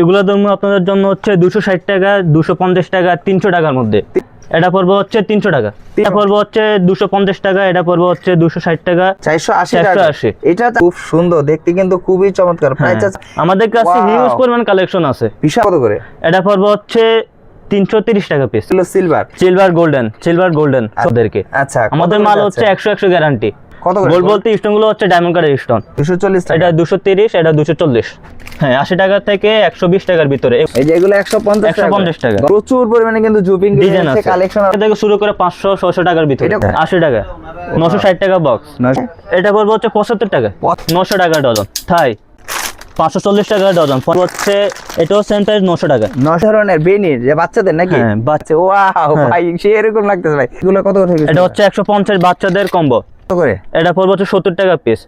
এগুলো দাম আপনাদের জন্য হচ্ছে দুশো ষাট টাকা দুশো পঞ্চাশ টাকা তিনশো টাকার মধ্যে। এটা পড়বে হচ্ছে তিনশো টাকা। এটা পড়বে হচ্ছে দুশো পঞ্চাশ টাকা এটা পড়বে হচ্ছে দুশো ষাট টাকা চারশো আশি 480 টাকা এটা খুব সুন্দর দেখতে কিন্তু খুবই চমৎকার। হ্যাঁ। আমাদের কাছে. হিউজ পরিমাণ কালেকশন আছে। বিশাল কত করে? এটা পড়বে হচ্ছে তিনশো তিরিশ টাকা piece silver silver golden silver golden ওদেরকে। আচ্ছা আমাদের মাল হচ্ছে একশো একশো গ্যারান্টি কত গোল্ড বলতে স্টোনগুলো হচ্ছে ডায়মন্ড কার্ডের স্টোন দুশো চল্লিশ এটা দুশো তিরিশ এটা দুশো চল্লিশ। হ্যাঁ আশি টাকা থেকে একশো বিশ টাকার ভিতরে। এই যে এগুলো একশো পঞ্চাশ 150 টাকা। প্রচুর পরিমাণে কিন্তু জুপিং ডিজাইন আছে। কালেকশন থেকে শুরু করে পাঁচশো ছশো টাকার ভিতরে। আশি টাকা। নশো ষাট টাকা বক্স এটা পড়বে হচ্ছে পঁচাত্তর টাকা। নশো টাকা ডজন থাই পাঁচশো চল্লিশ টাকা ডজন পড়বে হচ্ছে এটাও সেম প্রাইস নশো টাকা। নয় ধরনের বেনির যে বাচ্চাদের নাকি? হ্যাঁ, বাচ্চা ওয়াও ভাই সে এরকম লাগতেছে ভাই। এগুলো কত এটা হচ্ছে একশো পঞ্চাশ বাচ্চাদের কম্বো করে? এটা পড়বে হচ্ছে সত্তর টাকা পিস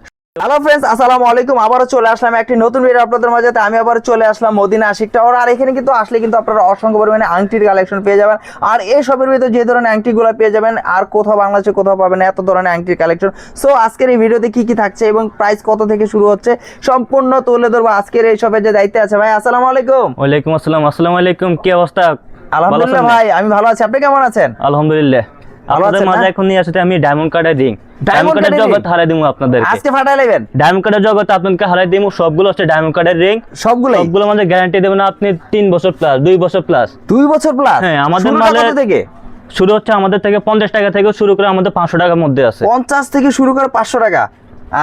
হ্যালো ফ্রেন্ডস আসসালামু আলাইকুম। আবারও চলে আসলাম একটি নতুন ভিডিও আপনাদের মাঝে। আমি আবার চলে আসলাম মদিনা আশিক টাওয়ার আর এখানে কিন্তু আসলে কিন্তু আপনারা অসংখ্য পরিমাণে আংটির কালেকশন পেয়ে যাবেন। আর এই ভিতরে যে ধরনের আংটিগুলো পেয়ে যাবেন আর কোথাও বাংলাদেশে কোথাও পাবেন না এত ধরনের আংটির কালেকশন সো আজকের এই ভিডিওতে কি কি থাকছে এবং প্রাইস কত থেকে শুরু হচ্ছে সম্পূর্ণ তুলে ধরবো আজকের এই সবের যে দায়িত্বে আছে। ভাই আসসালামু আলাইকুম। ওয়ালাইকুম আসসালাম। আসসালামু আলাইকুম। কি অবস্থা? আলহামদুলিল্লাহ ভাই আমি ভালো আছি। আপনি কেমন আছেন? আলহামদুলিল্লাহ। আপনাদের মাঝে এখন নিয়ে আসতে আমি ডায়মন্ড কার্ডের রিং ডায়মন্ড কার্ডের জগৎ? হারাই দিব আপনাদের আজকে ফাটাই নেবেন? ডায়মন্ড কার্ডের জগৎ আপনাকে হারাই দিব সবগুলো হচ্ছে ডায়মন্ড কার্ডের রিং সবগুলো সবগুলো আমাদের গ্যারান্টি দেবেন আপনি তিন বছর প্লাস দুই বছর প্লাস দুই বছর প্লাস হ্যাঁ, আমাদের মালে- থেকে? শুরু হচ্ছে আমাদের থেকে পঞ্চাশ টাকা থেকে শুরু করে আমাদের পাঁচশো টাকার মধ্যে আছে। পঞ্চাশ থেকে শুরু করে পাঁচশো টাকা।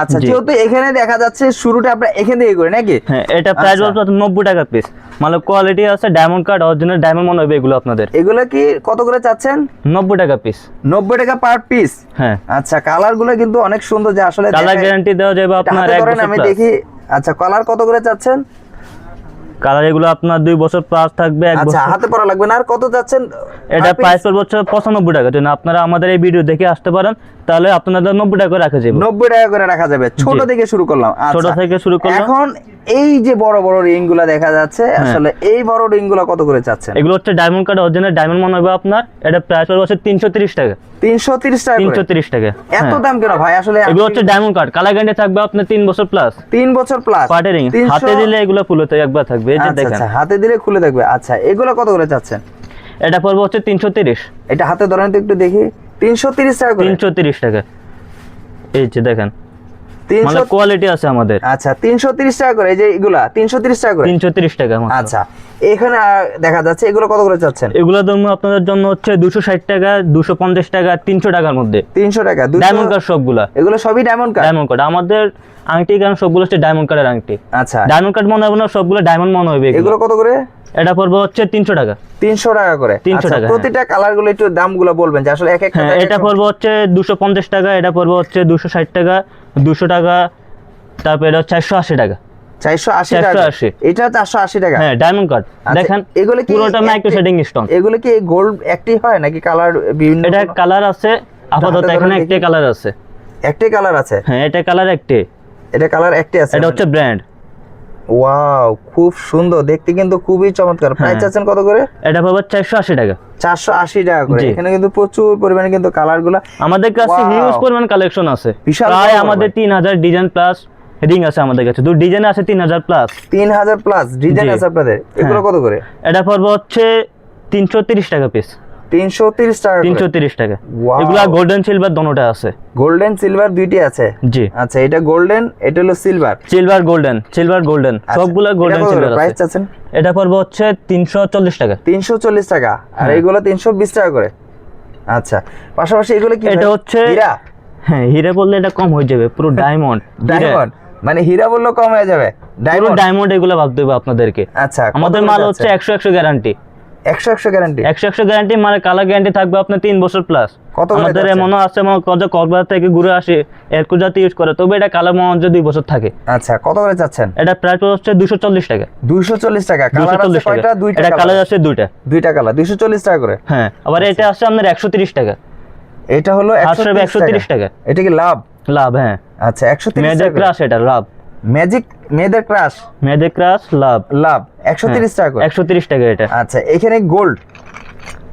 আচ্ছা যেহেতু এখানে দেখা যাচ্ছে শুরুটা আমরা এখান থেকে করি নাকি? হ্যাঁ এটা প্রাইস আচ্ছা। বলতে নব্বই টাকা পিস মানে কোয়ালিটি আছে ডায়মন্ড কার্ড অরিজিনাল ডায়মন্ড মনে হবে এগুলো আপনাদের। এগুলো কি কত করে চাচ্ছেন? নব্বই টাকা পিস নব্বই টাকা পার পিস হ্যাঁ। আচ্ছা কালারগুলো কিন্তু অনেক সুন্দর যে আসলে কালার গ্যারান্টি দেওয়া যাবে আপনার এক বছর আমি দেখি। আচ্ছা কালার কত করে চাচ্ছেন? কালার এগুলো আপনার দুই বছর প্লাস থাকবে এক আচ্ছা বছর হাতে পরা লাগবে না আর কত চাচ্ছেন এটা প্রাইস পড়বে হচ্ছে পঁচানব্বই টাকা জন্য আপনারা আমাদের এই ভিডিও দেখে আসতে পারেন তাহলে আপনাদের নব্বই টাকা করে রাখা যাবে নব্বই টাকা করে রাখা যাবে ছোট থেকে শুরু করলাম ছোট আচ্ছা। থেকে শুরু করলাম। এখন এই যে বড় বড় রিংগুলা দেখা যাচ্ছে হ্যাঁ। আসলে এই বড় রিংগুলা কত করে চাচ্ছেন এগুলো হচ্ছে ডায়মন্ড কার্ড অরিজিনাল ডায়মন্ড মনে হবে আপনার এটা প্রাইস পড়বে হচ্ছে তিনশো তিরিশ টাকা তিনশো তিরিশ টাকা তিনশো। তিরিশ টাকা এত হ্যাঁ। দাম কেন ভাই আসলে এগুলো হচ্ছে ডায়মন্ড কার্ড কালার গ্যারান্টি থাকবে আপনার তিন বছর প্লাস তিন বছর প্লাস পার্টি রিং হাতে দিলে এগুলো ফুলতে একবার থাকবে এই যে দেখেন। আচ্ছা হাতে দিলে খুলে দেখবে। আচ্ছা এগুলো কত করে চাচ্ছেন? এটা পড়বে হচ্ছে তিনশো তিরিশ। এটা হাতে ধরেন তো একটু দেখি। তিনশো তিরিশ টাকা করে? তিনশো তিরিশ টাকা। এই যে দেখেন। মানে তিনশো কোয়ালিটি আছে আমাদের। আচ্ছা তিনশো তিরিশ টাকা করে এই যে এগুলা তিনশো তিরিশ টাকা করে? তিনশো তিরিশ টাকা আচ্ছা এখানে দেখা যাচ্ছে এগুলো কত করে চাচ্ছেন? এগুলো দাম আপনাদের জন্য হচ্ছে দুশো ষাট টাকা দুশো পঞ্চাশ টাকা তিনশো টাকার মধ্যে। তিনশো টাকা ডায়মন্ড কার্ড সবগুলা। এগুলো সবই ডায়মন্ড কার্ড ডায়মন্ড কার্ড আমাদের আংটি কারণ সবগুলো হচ্ছে ডায়মন্ড কার্ডের আংটি? আচ্ছা। ডায়মন্ড কার্ড মনে হবে না সবগুলো ডায়মন্ড মনে হবে এগুলো। কত করে? এটা পড়বে হচ্ছে তিনশো টাকা। তিনশো টাকা করে? 300 আচ্ছা, টাকা। প্রতিটা কালারগুলো একটু দামগুলো বলবেন যে আসলে এক একটা হ্যাঁ এটা পড়বে হচ্ছে দুশো পঞ্চাশ টাকা এটা পড়বে হচ্ছে দুশো ষাট টাকা দুশো টাকা তারপর এটা হচ্ছে আশি টাকা। চারশো আশি টাকা? এটা চারশো আশি টাকা? হ্যাঁ ডায়মন্ড কার্ড আচ্ছা, দেখেন এগুলো কি পুরোটা মাইক্রো একটি- শেডিং স্টোন এগুলো কি গোল্ড একটি হয় নাকি কালার বিভিন্ন এটা কালার আছে আপাতত এখানে একটাই কালার আছে। একটাই কালার আছে? হ্যাঁ এটা কালার একটাই। এটা কালার একটাই আছে এটা হচ্ছে ব্র্যান্ড ওয়াও খুব সুন্দর। দেখতে কিন্তু খুবই চমৎকার। প্রাইস হ্যাঁ। চাচ্ছেন কত করে? এটা পাবো চারশো আশি টাকা। চারশো আশি টাকা করে। এখানে কিন্তু প্রচুর পরিমাণে কিন্তু কালারগুলা। আমাদের কাছে! হিউজ পরিমাণ কালেকশন আছে। প্রায় আমাদের বড়। তিন হাজার ডিজাইন প্লাস রিং আছে আমাদের কাছে। দু ডিজাইন আছে তিন হাজার প্লাস তিন হাজার প্লাস ডিজাইন আছে আপনাদের। এগুলো হ্যাঁ। কত করে? এটা পড়বে হচ্ছে তিনশো তিরিশ টাকা পিস তিনশো তিরিশ টাকা তিনশো তিরিশ টাকা। Wow! এগুলা গোল্ডেন সিলভার দোনোটা আছে। গোল্ডেন সিলভার দুইটি আছে? জি। আচ্ছা এটা গোল্ডেন এটা হলো silver silver golden silver golden সবগুলা গোল্ডেন সিলভার প্রাইস আছে। চাচ্ছেন? এটা পড়বে হচ্ছে তিনশো চল্লিশ টাকা। তিনশো চল্লিশ টাকা। আর হ্যাঁ। এগুলো তিনশো বিশ টাকা করে। আচ্ছা পাশাপাশি এগুলো কি এটা হচ্ছে হীরা? হ্যাঁ হিরে বললে এটা কম হয়ে যাবে পুরো ডায়মন্ড ডায়মন্ড মানে হীরা বললেও কম হয়ে যাবে। ডায়মন্ড ডায়মন্ড এগুলো ভাবতে হবে আপনাদেরকে। আচ্ছা আমাদের মাল হচ্ছে একশো একশো গ্যারান্টি একশো একশো গ্যারান্টি একশো একশো গ্যারান্টি মানে কালার গ্যারান্টি থাকবে আপনার তিন বছর প্লাস কত আমাদের এমনও আছে কক্সবাজার থেকে ঘুরে আসে এরকু জাতি ইউজ করে তবে এটা কালার মনে দুই বছর থাকে। আচ্ছা কত করে চাচ্ছেন এটা প্রাইস হচ্ছে দুশো চল্লিশ টাকা। দুইশো চল্লিশ টাকা কালার আছে কয়টা? দুইটা এটা কালার কালার আছে দুইটা। দুইটা কালার দুইশো চল্লিশ টাকা করে? হ্যাঁ আবার এটা আছে আপনার একশো তিরিশ টাকা। এটা হলো একশো একশো তিরিশ টাকা। এটা কি লাভ? লাভ হ্যাঁ। আচ্ছা একশো তিরিশ ক্রাশ এটা লাভ। ম্যাজিক মেয়েদের ক্রাশ মেয়েদের ক্রাশ লাভ লাভ একশো তিরিশ টাকা একশো তিরিশ টাকা এটা। আচ্ছা এখানে গোল্ড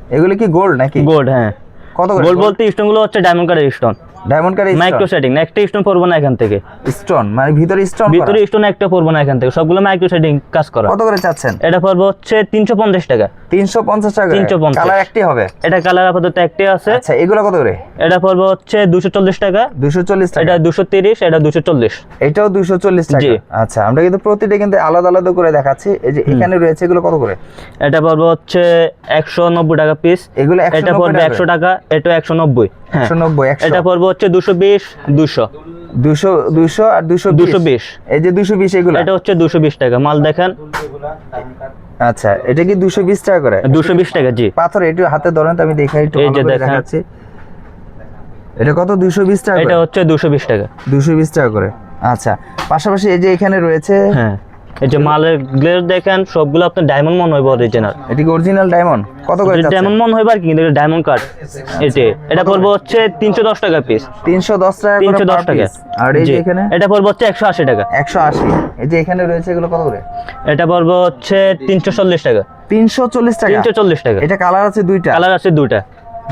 এগুলো কি গোল্ড নাকি? গোল্ড হ্যাঁ। কত গোল্ড বলতে স্টোনগুলো হচ্ছে ডায়মন্ড কার্ডের স্টোন ডায়মন্ড কার মাইক্রো সেটিং একটা স্টোন পড়ব না এখান থেকে। স্টোন মানে ভিতরে স্টোন ভিতরে স্টোন একটা পড়ব না এখান থেকে। সবগুলো মাইক্রো সেটিং কাজ করা। কত করে চাচ্ছেন? এটা পড়ব হচ্ছে তিনশো পঞ্চাশ টাকা। তিনশো পঞ্চাশ টাকা 350 কালার একটি হবে? এটা কালার আপাতত একটাই আছে। আচ্ছা এগুলো কত করে? এটা পড়ব হচ্ছে দুশো চল্লিশ টাকা। দুশো চল্লিশ টাকা। এটা দুশো তিরিশ এটা দুশো চল্লিশ। এটাও দুশো চল্লিশ টাকা। আচ্ছা আমরা কিন্তু প্রতিটা কিন্তু আলাদা আলাদা করে দেখাচ্ছি। এই যে এখানে রয়েছে এগুলো কত করে? এটা পড়ব হচ্ছে একশো নব্বই টাকা পিস এগুলো এটা পড়বে একশো টাকা এটা একশো নব্বই। হ্যাঁ একশো নব্বই এটা পড়বে হচ্ছে দুশো বিশ দুশো। দুশো দুশো আর দুশো দুশো বিশ। এই যে দুশো বিশ এগুলো? এটা হচ্ছে দুশো বিশ টাকা। মাল দেখেন। আচ্ছা এটা কি দুশো বিশ টাকা করে? দুশো বিশ টাকা জি। পাথর একটু হাতে ধরেন তো আমি দেখাই একটু এই যে দেখাচ্ছি। এটা কত? দুশো বিশ টাকা এটা হচ্ছে দুশো বিশ টাকা। দুশো বিশ টাকা করে। আচ্ছা পাশাপাশি এই যে এখানে রয়েছে হ্যাঁ। এই যে মালের গ্লেজ দেখেন সবগুলো আপনার ডায়মন্ড মন হইব অরিজিনাল এটি অরিজিনাল ডায়মন্ড কত করে ডায়মন্ড মন হইবার কি কিন্তু ডায়মন্ড কার্ড এতে এটা পড়ব হচ্ছে তিনশো দশ টাকা পিস তিনশো দশ টাকা তিনশো করে দশ per টাকা। আর এই যে এখানে? এটা পড়ব হচ্ছে একশো আশি টাকা। একশো আশি। এই যে এখানে রয়েছে এগুলো কত করে? এটা পড়ব হচ্ছে তিনশো চল্লিশ টাকা। তিনশো চল্লিশ টাকা? তিনশো চল্লিশ টাকা। এটা কালার আছে দুইটা? কালার আছে দুইটা।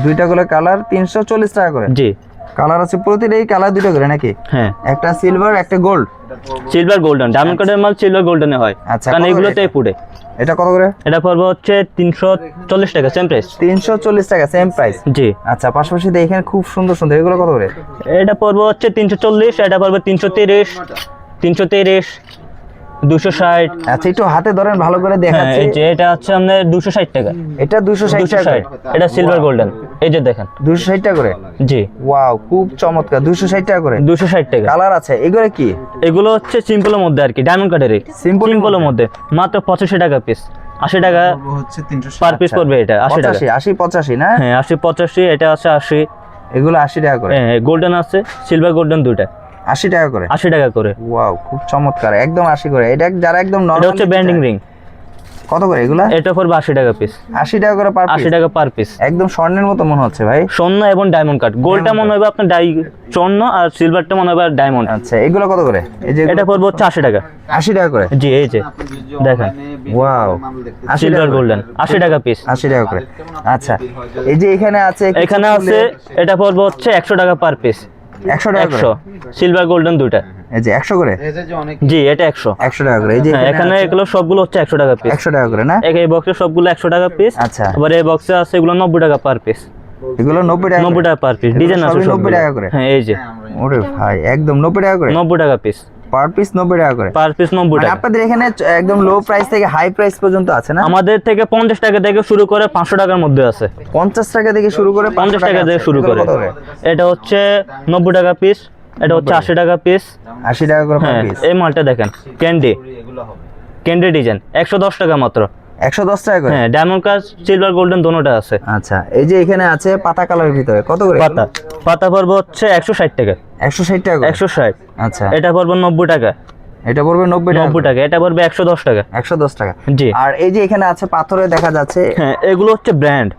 দুইটা করে কালার তিনশো চল্লিশ টাকা করে? জি। কালার আছে প্রতিটাই কালার দুটো করে নাকি? হ্যাঁ। একটা সিলভার একটা গোল্ড সিলভার গোল্ডেন ডায়মন্ড কাটের মাল সিলভার গোল্ডেনে হয়। আচ্ছা, কারণ এগুলোতে? পুড়ে এটা? কত করে? এটা পড়বে হচ্ছে তিনশো চল্লিশ টাকা সেম প্রাইস তিনশো চল্লিশ টাকা সেম প্রাইস জি। আচ্ছা পাশাপাশি দেখেন এখানে খুব সুন্দর সুন্দর। এগুলো কত করে? এটা পড়বে হচ্ছে তিনশো চল্লিশ এটা পড়বে তিনশো তিরিশ। তিনশো তিরিশ দুশো ষাট। আচ্ছা একটু হাতে ধরেন ভালো করে হ্যাঁ দেখাচ্ছি। এই যে এটা হচ্ছে আপনার দুশো ষাট টাকা। এটা দুশো ষাট টাকা। এটা সিলভার গোল্ডেন এই যে দেখেন। দুশো ষাট টাকা করে? জি। ওয়াও খুব চমৎকার। দুশো ষাট টাকা করে? দুশো ষাট টাকা। কালার আছে এগুলো কি? এগুলো হচ্ছে সিম্পলের মধ্যে আর কি ডায়মন্ড সিম্পলের মধ্যে? মাত্র পঁচাশি টাকা পিস আশি টাকা হচ্ছে তিনশো পার পিস পড়বে এটা আশি টাকা। আশি পঁচাশি না? হ্যাঁ আশি পঁচাশি এটা আছে আশি। এগুলো আশি টাকা করে। হ্যাঁ গোল্ডেন আছে সিলভার গোল্ডেন দুইটা। আশি টাকা করে। আশি টাকা করে। ওয়াও খুব চমৎকার একদম আশি করে। এটা যারা একদম এটা নরমাল হচ্ছে ব্যান্ডিং রিং। কত করে এগুলা? এটা পড়বে আশি টাকা পিস আশি টাকা করে পার আশি টাকা পার পিস একদম স্বর্ণের মতো মনে হচ্ছে ভাই। স্বর্ণ এবং ডায়মন্ড কাট গোল্ডটা মনে হবে আপনার ডাই স্বর্ণ আর সিলভারটা মনে হবে ডায়মন্ড আচ্ছা এগুলো কত করে? এই যে এটা পড়বে হচ্ছে আশি টাকা। আশি টাকা করে? জি এই যে দেখেন। Wow silver. গোল্ডেন আশি টাকা পিস আশি টাকা করে। আচ্ছা এই যে এখানে আছে এখানে আছে এটা পড়বে হচ্ছে একশো টাকা পার পিস একশো টাকা সিলভার গোল্ডেন দুইটা। এই যে একশো করে? জি এটা একশো। একশো টাকা করে। এই যে হ্যাঁ এখানে এগুলো সবগুলো হচ্ছে একশো টাকা পিস একশো টাকা করে না? এই বক্সে সবগুলো একশো টাকা পিস আচ্ছা। আবার এই বক্সে আছে এগুলো নব্বই টাকা পার পিস এগুলো নব্বই টাকা নব্বই টাকা পার পিস ডিজাইন আছে নব্বই টাকা করে? হ্যাঁ এই যে। ওরে ভাই একদম নব্বই টাকা করে? নব্বই টাকা পিস পার পিস নব্বই টাকা করে। পার পিস নব্বই মানে টাকা। আপনাদের এখানে একদম লো প্রাইস থেকে হাই প্রাইস পর্যন্ত আছে না? আমাদের থেকে পঞ্চাশ টাকা থেকে শুরু করে পাঁচশো টাকার মধ্যে আছে। পঞ্চাশ টাকা থেকে শুরু করে পঞ্চাশ 500 টাকা থেকে শুরু করে। এটা হচ্ছে নব্বই টাকা পিস এটা হচ্ছে আশি টাকা পিস আশি টাকা করে পার হ্যাঁ পিস এই মালটা দেখেন ক্যান্ডি ক্যান্ডি ডিজাইন একশো দশ টাকা মাত্র। একশো দশ টাকা করে? হ্যাঁ ডায়মন্ড কাজ সিলভার গোল্ডেন দোনোটা আছে। আচ্ছা এই যে এখানে আছে পাতা কালারের ভিতরে কত করে? পাতা। পাতা পড়বে হচ্ছে একশো ষাট টাকা। একশো ষাট টাকা করে? একশো ষাট। আচ্ছা। এটা পড়বে নব্বই টাকা। এটা পড়বে নব্বই টাকা নব্বই টাকা এটা পড়বে একশো দশ টাকা। একশো দশ টাকা। জি। আর এই যে এখানে আছে পাথরে দেখা যাচ্ছে হ্যাঁ এগুলো হচ্ছে ব্র্যান্ড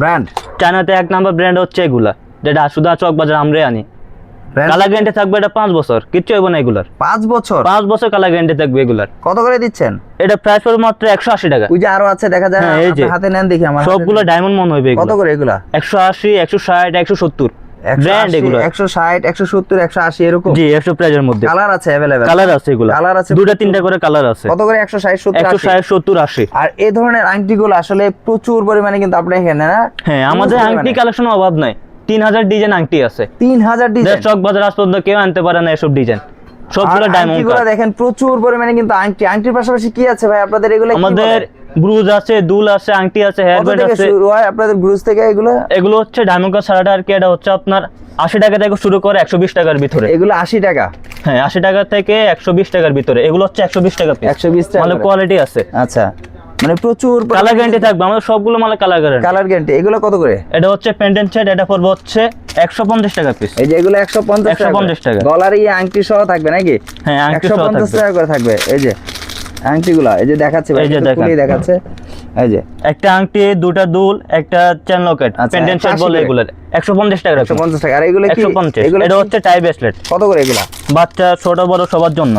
ব্র্যান্ড। চায়নাতে এক নাম্বার ব্র্যান্ড হচ্ছে এগুলা যেটা শুধু চক বাজার আমরাই আনি। কালার গ্যারান্টি থাকবে এটা পাঁচ বছর কিচ্ছু না এগুলার। পাঁচ বছর? পাঁচ বছর কালার গ্যারান্টি থাকবে এগুলার। কত করে দিচ্ছেন? এটা প্রাইস পড়বে মাত্র একশো আশি টাকা। ওই যে আরও আছে দেখা যায় হ্যাঁ, এই যে। হাতে নেন দেখি আমার সবগুলো ডায়মন্ড মন কত করে এগুলা? একশো আশি একশো ষাট একশো সত্তর। ব্র্যান্ড এগুলো। এরকম? জি একশো প্রাইজের মধ্যে। কালার আছে কালার আছে এগুলো। কালার আছে দুটা তিনটা করে কালার আছে। কত করে? আর এই ধরনের আংটিগুলো আসলে প্রচুর পরিমাণে কিন্তু আপনার এখানে না হ্যাঁ আমাদের আংটি কালেকশন অভাব নাই। তিন হাজার ডিজাইন আংটি আছে। তিন হাজার ডিজাইন চক বাজার আজ পর্যন্ত কেউ আনতে পারে না এসব ডিজাইন সবগুলো ডায়মন্ড দেখেন প্রচুর পরিমাণে কিন্তু আংটি। আংটির পাশাপাশি কি আছে ভাই? আপনাদের এগুলো আমাদের? ব্রুজ আছে দুল আছে আংটি আছে হেয়ার ব্যান্ড আছে। শুরু হয় আপনাদের ব্রুজ থেকে এগুলো? এগুলো হচ্ছে ডায়মন্ড কাজ ছাড়াটা আর কি এটা হচ্ছে আপনার আশি টাকা থেকে শুরু করে একশো বিশ টাকার ভিতরে। এগুলো আশি টাকা? হ্যাঁ আশি টাকা থেকে একশো বিশ টাকার ভিতরে। এগুলো হচ্ছে একশো বিশ টাকা একশো বিশ টাকা মানে কোয়ালিটি আছে। আচ্ছা। মানে প্রচুর কালার গ্যারান্টি থাকবে আমাদের সবগুলো মালে কালার গ্যারান্টি কালার গ্যারান্টি এগুলো কত করে? এটা হচ্ছে পেন্ডেন্ট সেট এটা পড়বে হচ্ছে একশো পঞ্চাশ টাকা পিস এই যে এগুলো একশো পঞ্চাশ 150 টাকা। গলার এই আংটি সহ থাকবে নাকি? হ্যাঁ, আংটি সহ পঞ্চাশ থাকবে। টাকা করে থাকবে। এই যে আংটিগুলো এই যে দেখাচ্ছে ভাই এই যে দেখাচ্ছে। এই যে। একটা আংটি দুটা দুল একটা চেন লকেট পেন্ডেন্ট সেট 180 বলে এগুলো একশো পঞ্চাশ টাকা একশো পঞ্চাশ টাকা। আর এগুলো কি? একশো পঞ্চাশ। এগুলো এটা হচ্ছে টাই ব্রেসলেট কত করে এগুলা? বাচ্চা ছোট বড় সবার জন্য।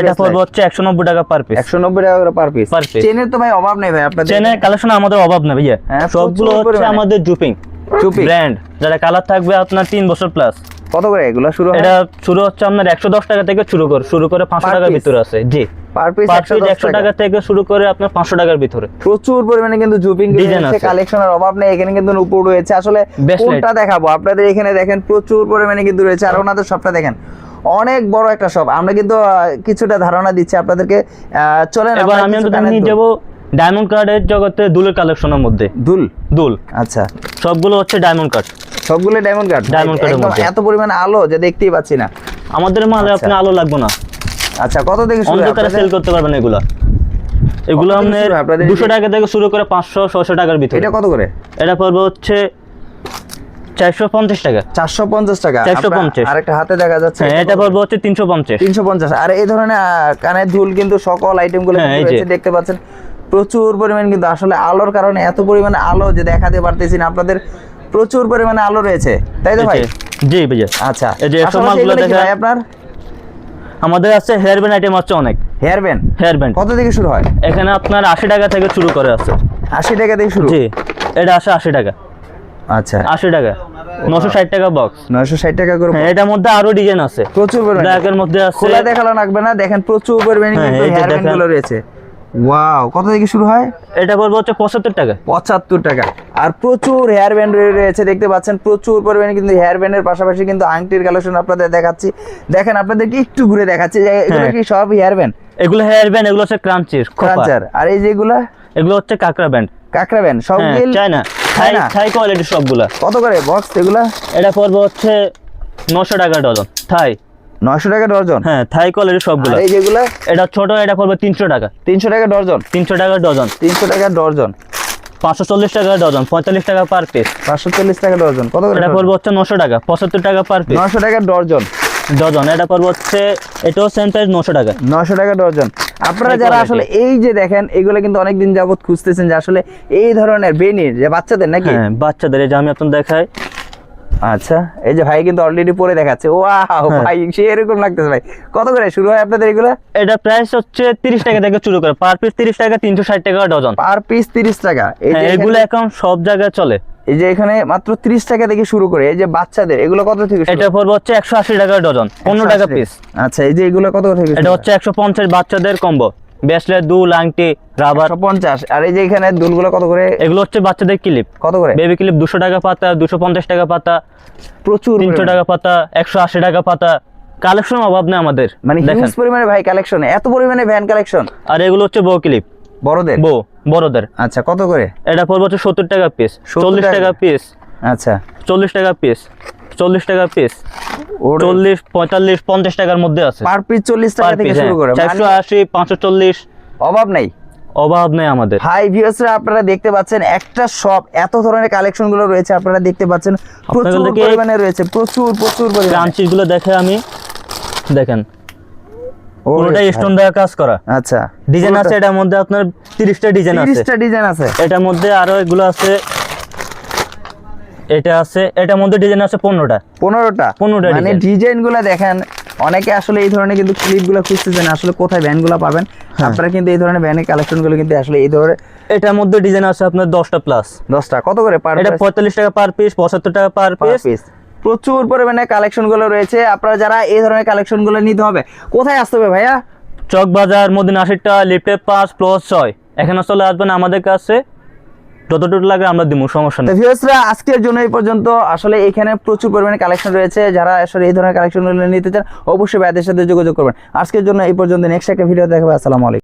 এটা পড়বে হচ্ছে একশো নব্বই টাকা পার পিস একশো নব্বই টাকা পার পিস Per piece। চেনের তো ভাই অভাব নেই ভাই আপনাদের চেনের কালেকশন আমাদের অভাব না ভাইয়া। সবগুলো হচ্ছে আমাদের জুপিং চুপি ব্র্যান্ড যারা কালার থাকবে আপনার তিন বছর প্লাস কত করে? এগুলো শুরু এটা শুরু হচ্ছে আপনার একশো দশ টাকা থেকে শুরু করে শুরু করে পাঁচশো Per টাকার ভিতরে আছে জি। পার পিস পার পিস একশো টাকা থেকে শুরু করে আপনার পাঁচশো টাকার ভিতরে। প্রচুর পরিমাণে কিন্তু জুপিং Design রয়েছে কালেকশনের অভাব নেই এখানে কিন্তু উপর রয়েছে। আসলে কোনটা দেখাবো? আপনাদের এখানে দেখেন প্রচুর পরিমাণে কিন্তু রয়েছে। আর ওনাদের সবটা দেখেন অনেক বড় একটা শপ আমরা কিন্তু কিছুটা ধারণা দিচ্ছি আপনাদেরকে। চলেন এবার আমি নিয়ে যাব ডায়মন্ড কার্ডের জগতে দুলের কালেকশনের মধ্যে। দুল? দুল। আচ্ছা। সবগুলো হচ্ছে ডায়মন্ড কার্ড সবগুলো ডায়মন্ড কার্ড ডায়মন্ড কার্ডের মধ্যে। এত পরিমাণে আলো যে দেখতেই পাচ্ছি না। আমাদের মালে আচ্ছা। আপনি আলো লাগবে না। আচ্ছা কত থেকে শুরু অন্ধকারে? সেল করতে পারবেন এগুলা। এগুলো আপনার শুরু আপনাদের দুশো এই- টাকা থেকে শুরু করে পাঁচশো ছশো টাকার ভিতরে। এটা কত করে? এটা পড়বে হচ্ছে চারশো পঞ্চাশ টাকা। চারশো পঞ্চাশ টাকা। 450 আপনার আরেকটা হাতে দেখা যাচ্ছে হ্যাঁ এটা হচ্ছে আর এই ধরনের কানের দুল কিন্তু সকল হ্যাঁ। রয়েছে, দেখতে পাচ্ছেন। প্রচুর পরিমাণ কিন্তু আসলে আলোর কারণে এত পরিমাণে আলো যে দেখাতে পারতেছি না আপনাদের প্রচুর পরিমাণে আলো রয়েছে। তাই তো ভাই? জি ভাইয়া। আচ্ছা। এই যে দেখা- আপনার? আমাদের আছে হেয়ার ব্যান্ড আইটেম আছে অনেক। হেয়ার ব্যান্ড হেয়ার ব্যান্ড কত থেকে শুরু হয়? এখানে আপনার আশি টাকা থেকে শুরু করে আছে। আশি টাকা থেকে শুরু? জি এটা আসে আশি টাকা। আচ্ছা। আশি টাকা। নশো ষাট টাকা বক্স নয়শো ষাট টাকা করে হ্যাঁ এটার মধ্যে আরও ডিজাইন আছে। প্রচুর ব্ল্যাকের মধ্যে আছে। খোলা দেখাল লাগবে না দেখেন প্রচুর পরিমাণে হ্যাঁ, কিন্তু হেয়ার ব্যান্ডগুলো রয়েছে। ওয়াও কত থেকে শুরু হয়? এটা পড়বে হচ্ছে পঁচাত্তর টাকা। পঁচাত্তর টাকা। আর প্রচুর হেয়ার ব্যান্ড রয়েছে দেখতে পাচ্ছেন প্রচুর পরিমাণে কিন্তু হেয়ার ব্যান্ডের পাশাপাশি কিন্তু আংটির কালেকশন আপনাদের দেখাচ্ছি। দেখেন আপনাদেরকে একটু ঘুরে দেখাচ্ছি এগুলো হ্যাঁ। কি সব হেয়ার ব্যান্ড এগুলো হেয়ার ব্যান্ড এগুলো হচ্ছে ক্রাঞ্চির ক্রাঞ্চার আর এই যেগুলা? এগুলো হচ্ছে কাকড়া ব্যান্ড কাকড়া ব্যান্ড সব চায়না থাই চায়না? থাই কোয়ালিটির সবগুলা। কত করে বক্স এগুলা? এটা পড়বে হচ্ছে নশো টাকা ডজন। থাই। নয়শো টাকা ডর্জন হ্যাঁ থাই কোয়ালিটির সবগুলো। এই যেগুলা? এটা ছোট এটা পড়বে তিনশো টাকা। তিনশো টাকা ডর্জন তিনশো টাকা ডজন। তিনশো টাকা ডর্জন পাঁচশো চল্লিশ টাকা ডজন পঁয়তাল্লিশ টাকা পার পিস পাঁচশো চল্লিশ টাকা ডর্জন কত করে এটা পড়বে হচ্ছে নশো টাকা পঁচাত্তর টাকা পার পিস নয়শো টাকা ডর্জন ডজন এটা পড়বে হচ্ছে এটাও সেম প্রাইস নশো টাকা। নশো টাকা ডর্জন আপনারা যারা আসলে এই যে দেখেন এগুলো কিন্তু অনেকদিন যাবত খুঁজতেছেন যে আসলে এই ধরনের বেনির যে বাচ্চাদের নাকি? হ্যাঁ বাচ্চাদের এই যে আমি আপনার দেখাই। আচ্ছা এই যে ভাই কিন্তু অলরেডি পরে দেখাচ্ছে। ওয়াও হ্যাঁ। ভাই সে এরকম লাগতেছে ভাই। কত করে? শুরু হয় আপনাদের এগুলো? এটা প্রাইস হচ্ছে তিরিশ টাকা থেকে শুরু করে। পার পিস তিরিশ টাকা তিনশো ষাট টাকা ডজন। পার পিস তিরিশ টাকা। এই যে হ্যাঁ এগুলো এখন সব জায়গায় চলে। এই যে এখানে মাত্র তিরিশ টাকা থেকে শুরু করে এই যে বাচ্চাদের এগুলো কত থেকে শুরু? এটা পড়বে হচ্ছে একশো আশি টাকা ডজন পনেরো 180 টাকা পিস আচ্ছা এই যে এগুলো কত থেকে এটা হচ্ছে একশো পঞ্চাশ বাচ্চাদের কম্বো ব্রেসলেট দুল আংটি রাবার পঞ্চাশ। আর এই যে এখানে দুলগুলো কত করে? এগুলো হচ্ছে বাচ্চাদের ক্লিপ কত করে? বেবি ক্লিপ দুশো টাকা পাতা দুশো পঞ্চাশ টাকা পাতা প্রচুর তিনশো পরিমাণে। টাকা পাতা একশো আশি টাকা পাতা। কালেকশন অভাব নেই আমাদের মানে হিউজ পরিমাণে ভাই কালেকশন এত পরিমাণে ভ্যান কালেকশন আর এগুলো হচ্ছে বউ ক্লিপ বড়দের? বউ। বড়দের। আচ্ছা কত করে? এটা পড়বে হচ্ছে সত্তর টাকা পিস 70 চল্লিশ টাকা? পিস আচ্ছা। চল্লিশ টাকা পিস চল্লিশ টাকা পিস চল্লিশ পঁয়তাল্লিশ পঞ্চাশ টাকার মধ্যে আছে। পার পিস চল্লিশ টাকা থেকে শুরু করে। চারশো মানে আশি পাঁচশো চল্লিশ। অভাব নেই। অভাব নেই আমাদের। হাই ভিউয়ার্সরা আপনারা দেখতে পাচ্ছেন একটা শপ এত ধরনের কালেকশনগুলো রয়েছে আপনারা দেখতে পাচ্ছেন। প্রচুর পরিমাণে রয়েছে। প্রচুর প্রচুর পরিমাণে। গুলো দেখে আমি। দেখেন। ভাই। স্টোন দেওয়া কাজ করা। আচ্ছা। ডিজাইন আছে এটার মধ্যে আপনার তিরিশটা ডিজাইন আছে। তিরিশটা ডিজাইন আছে। এটার মধ্যে আরও এগুলো আছে। এটা আছে এটার মধ্যে ডিজাইন আছে পনেরোটা। পনেরোটা? 15টা মানে design। ডিজাইন। গুলা দেখেন অনেকে আসলে এই ধরনের কিন্তু ক্লিপগুলো খুঁজতেছেন আসলে কোথায় ভ্যানগুলো পাবেন। হ্যাঁ। আপনারা কিন্তু এই ধরনের ভ্যানের কালেকশনগুলো কিন্তু আসলে এই ধরনের এটার মধ্যে ডিজাইন আছে আপনার দশটা প্লাস দশটা। কত করে পার এটা পঁয়তাল্লিশ টাকা পার পিস পঁচাত্তর টাকা পার পিস পিস প্রচুর পরিমাণে কালেকশনগুলো রয়েছে। আপনারা যারা এই ধরনের কালেকশনগুলো নিতে হবে কোথায় আসতে হবে ভাইয়া? চক বাজার মদিন আশিটা লিফটে পাঁচ প্লাস ছয়। এখানে চলে আসবেন আমাদের কাছে। যতটুকু লাগে আমরা দিব সমস্যা নেই। ভিউয়ার্সরা আজকের জন্য এই পর্যন্ত। আসলে এখানে প্রচুর পরিমাণে কালেকশন রয়েছে। যারা আসলে এই ধরনের কালেকশন নিতে চান অবশ্যই ভাইদের সাথে যোগাযোগ করবেন। আজকের জন্য এই পর্যন্ত। নেক্সট একটা ভিডিও দেখাবে আসসালামু আলাইকুম।